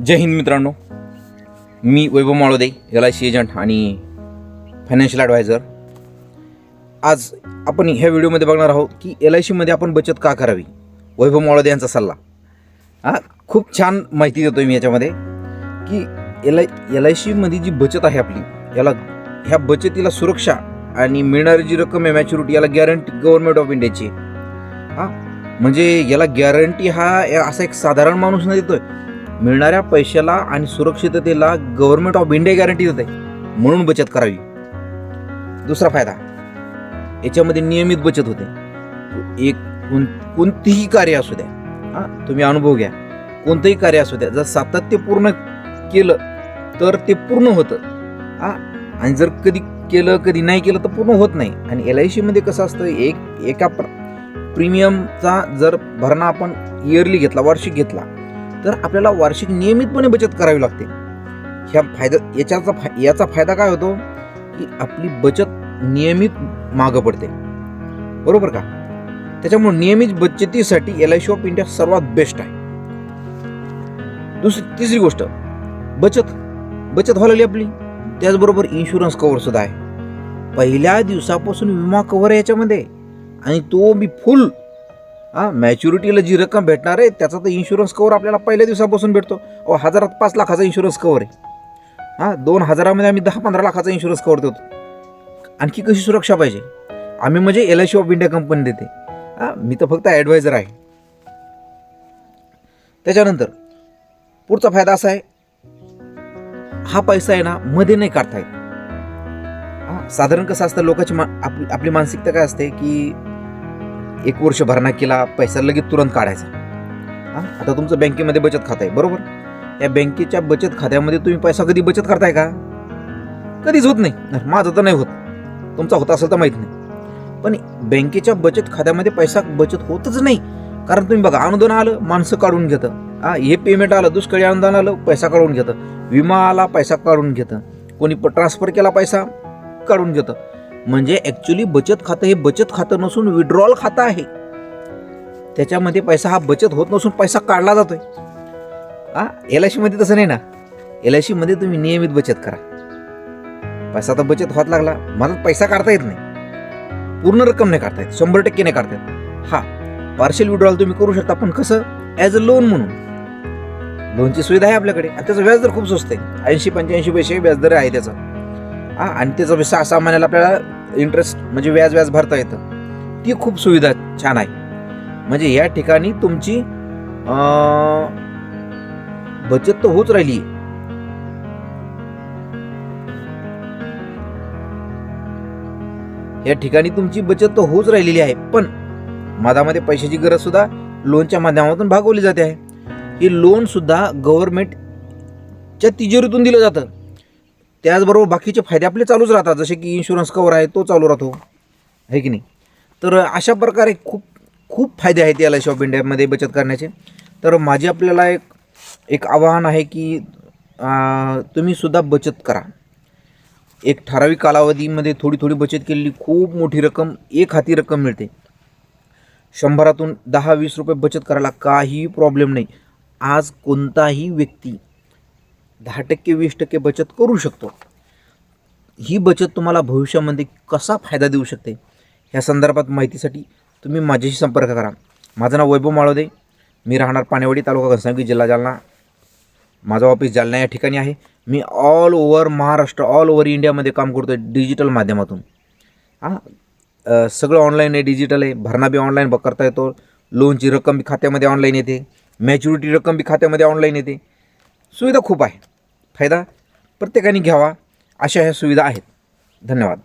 जय हिंद मित्रांनो. मी Vaibhav Malode L I C agent आणि financial advisor आज आपण ह्या व्हिडिओमध्ये बघणार आहोत की एल आय सीमध्ये आपण बचत का करावी? वैभव माळोदे यांचा सल्ला. हा खूप छान माहिती देतो मी याच्यामध्ये की एल आय एल आय सीमध्ये जी बचत आहे आपली याला ह्या बचतीला सुरक्षा आणि मिळणारी जी रक्कम आहे मॅच्युरिटी याला गॅरंटी गव्हर्नमेंट ऑफ इंडियाची हां म्हणजे याला गॅरंटी हा असा एक साधारण माणूस न देतोय. मिळणाऱ्या पैशाला आणि सुरक्षिततेला गव्हर्नमेंट ऑफ इंडिया गॅरंटी देते. म्हणून बचत करावी. दुसरा फायदा याच्यामध्ये नियमित बचत होते. एक कोण कोणतीही कार्य असू द्या हां तुम्ही अनुभव घ्या. कोणतंही कार्य असू द्या जर सातत्य पूर्ण केलं तर ते पूर्ण होतं. हां आणि जर कधी केलं कधी नाही केलं तर पूर्ण होत नाही. आणि एल आय सीमध्ये कसं असतं एक एका प्र प्रीमियमचा जर भरणा आपण इयरली घेतला वार्षिक घेतला तर आपल्याला वार्षिक नियमितपणे बचत करावी लागते. ह्या फायदा याच्याचा फाय याचा फायदा काय होतो? की आपली बचत नियमित मागं पडते. बरोबर का? त्याच्यामुळे नियमित बचतीसाठी L I C of India सर्वात बेस्ट आहे. दुसरी तिसरी गोष्ट बचत बचत व्हायला लागली आपली. त्याचबरोबर इन्शुरन्स कव्हरसुद्धा आहे. पहिल्या दिवसापासून विमा कव्हर याच्यामध्ये. आणि तो मी फुल हां मॅच्युरिटीला जी रक्कम भेटणार आहे त्याचा तर इन्शुरन्स कवर आपल्याला पहिल्या दिवसापासून भेटतो. अहो हजारात पाच लाखाचा इन्शुरन्स कवर आहे. हां दोन हजारामध्ये आम्ही दहा पंधरा लाखाचा इन्शुरन्स कवर देतो. आणखी कशी सुरक्षा पाहिजे? आम्ही म्हणजे L I C of India company देते. हां मी तर फक्त ॲडवायझर आहे. त्याच्यानंतर पुढचा फायदा असा आहे हा पैसा आहे ना मध्ये नाही काढता येत. हां साधारण कसं असतं लोकांची मा आपली आपली मानसिकता काय असते की एक वर्ष भरणा केला पैसा लगेच तुरंत काढायचा. हां? आता तुमचं बँकेमध्ये बचत खातं आहे बरोबर? या बँकेच्या बचत खात्यामध्ये तुम्ही पैसा कधी बचत करताय का? कधीच होत नाही. माझं तर नाही होत. तुमचा होत असेल तर माहीत नाही. पण बँकेच्या बचत खात्यामध्ये पैसा बचत होतच नाही. कारण तुम्ही बघा अनुदान आलं माणसं काढून घेतं. हां हे पेमेंट आलं दुष्काळी अनुदान आलं पैसा काढून घेतं. विमा आला पैसा काढून घेतं. कोणी ट्रान्सफर केला पैसा काढून घेतं. म्हणजे ॲक्च्युली बचत खातं हे बचत खातं नसून विड्रॉल खातं आहे. त्याच्यामध्ये पैसा हा बचत होत नसून पैसा काढला जातोय. हा एल आय सीमध्ये तसं नाही ना? एल आय सीमध्ये तुम्ही नियमित बचत करा. पैसा तर बचत व्हायला लागला. मला पैसा काढता येत नाही. पूर्ण रक्कम नाही काढता येत. शंभर टक्के नाही काढता येत. हा पार्शल विड्रॉल तुम्ही करू शकता. पण कसं? ॲज अ लोन म्हणून. लोनची सुविधा आहे आपल्याकडे. आणि त्याचं व्याजदर खूप स्वस्त आहे. ऐंशी पंच्याऐंशी पैसे व्याजदर आहे त्याचं. हा आणि त्याचं सहा सहा महिन्याला आपल्याला इंटरेस्ट म्हणजे व्याज व्याज भरता येतं. ती खूप सुविधा छान आहे. म्हणजे या ठिकाणी तुमची बचत तर होच राहिली. या ठिकाणी तुमची बचत तर होच राहिलेली आहे पण मधामध्ये पैशाची गरज सुद्धा लोनच्या माध्यमातून भागवली जाते आहे. हे लोन सुद्धा गव्हर्नमेंटच्या तिजोरीतून दिलं जातं. त्याचबरोबर बाकीचे फायदे आपले चालूच राहतात. जसे की इन्शुरन्स कवर आहे तो चालू राहतो. आहे की नाही? तर अशा प्रकारे खूप खूप फायदे आहेत एल शॉप ऑफ इंडियामध्ये बचत करण्याचे. तर माझे आपल्याला एक एक आवाहन आहे की तुम्हीसुद्धा बचत करा. एक ठराविक कालावधीमध्ये थोडी थोडी बचत केलेली खूप मोठी रक्कम एक हाती रक्कम मिळते. शंभरातून दहा वीस रुपये बचत करायला काही प्रॉब्लेम नाही. आज कोणताही व्यक्ती दहा टक्के वीस टक्के बचत करू शकतो. ही बचत तुम्हाला भविष्यामध्ये कसा फायदा देऊ शकते? ह्या संदर्भात माहितीसाठी तुम्ही माझ्याशी संपर्क करा. माझं नाव वैभव माळोदे मी राहणार पाणीवाडी तालुका घनसावंगी जिल्हा जालना. माझं ऑफिस जालना या ठिकाणी आहे. मी all over Maharashtra all over इंडियामध्ये काम करतो आहे डिजिटल माध्यमातून. हां सगळं ऑनलाईन आहे डिजिटल आहे. भरणा बी ऑनलाईन ब करता येतो. लोनची रक्कम बी खात्यामध्ये ऑनलाईन येते. मॅच्युरिटी रक्कम बी खात्यामध्ये ऑनलाईन येते. सुविधा खूप आहे. फायदा प्रत्येकाने घ्यावा अशा ह्या सुविधा आहेत. धन्यवाद.